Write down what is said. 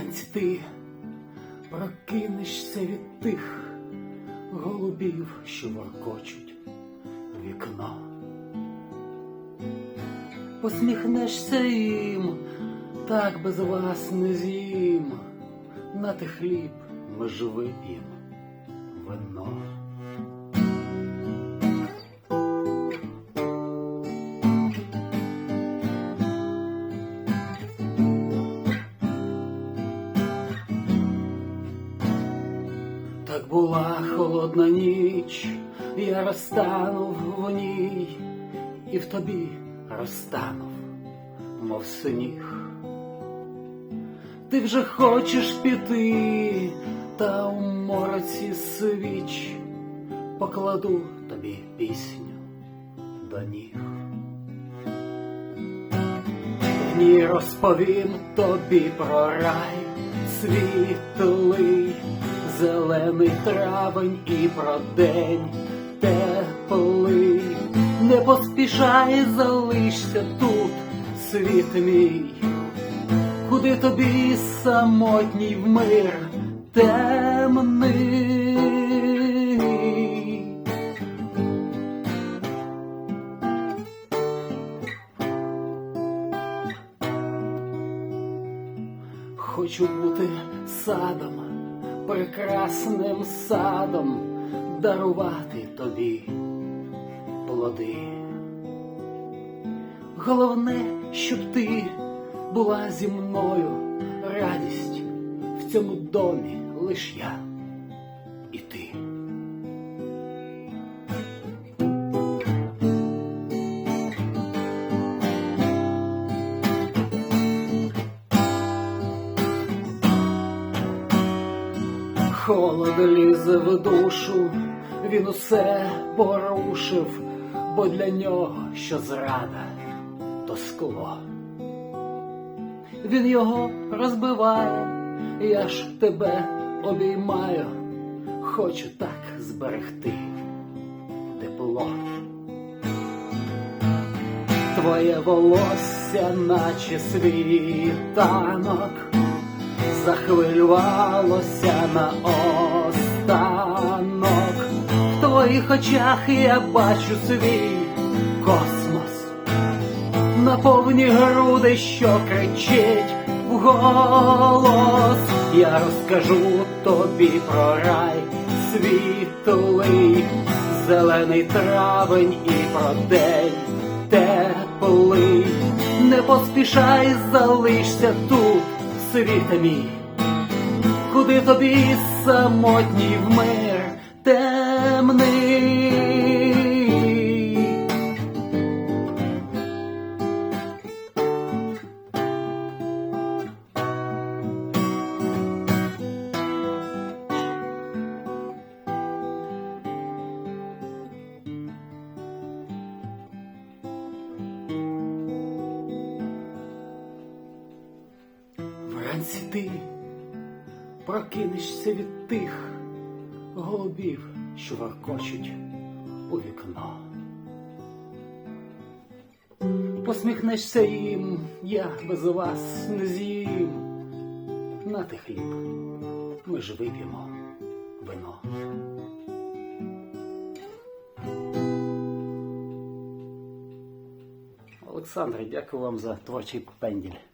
Вранці ти прокинешся від тих голубів, що воркочуть вікно. Посміхнешся їм, так без вас не з'їм. На ти хліб ми їм вино. Так була холодна ніч, я розтанув в ній, і в тобі розтанув, мов синіг. Ти вже хочеш піти, та у мороці свіч покладу тобі пісню до ніг. В ній розповім тобі про рай світлий, зелений травень і про день теплий. Не поспішай, залишся тут, світ мій, куди тобі самотній в мир темний. Хочу бути садом, прекрасним садом, дарувати тобі плоди. Головне, щоб ти була зі мною радість в цьому домі лиш я і ти. Холод лізе в душу, він усе порушив, бо для нього що зрада, то скло. Він його розбиває, я ж тебе обіймаю, хочу так зберегти тепло. Твоє волосся, наче світанок захвилювалося на останок. В твоїх очах я бачу свій космос, на повні груди, що кричить вголос. Я розкажу тобі про рай світлий, зелений травень і про день теплий. Не поспішай, залишся тут, світе мій, куди тобі самотній в темний. Вранці ти прокинешся від тих голубів, що воркочуть у вікно. Посміхнешся їм, я без вас не з'їм. На те хліб, ми ж вип'ємо вино. Олександре, дякую вам за творчий пенділь.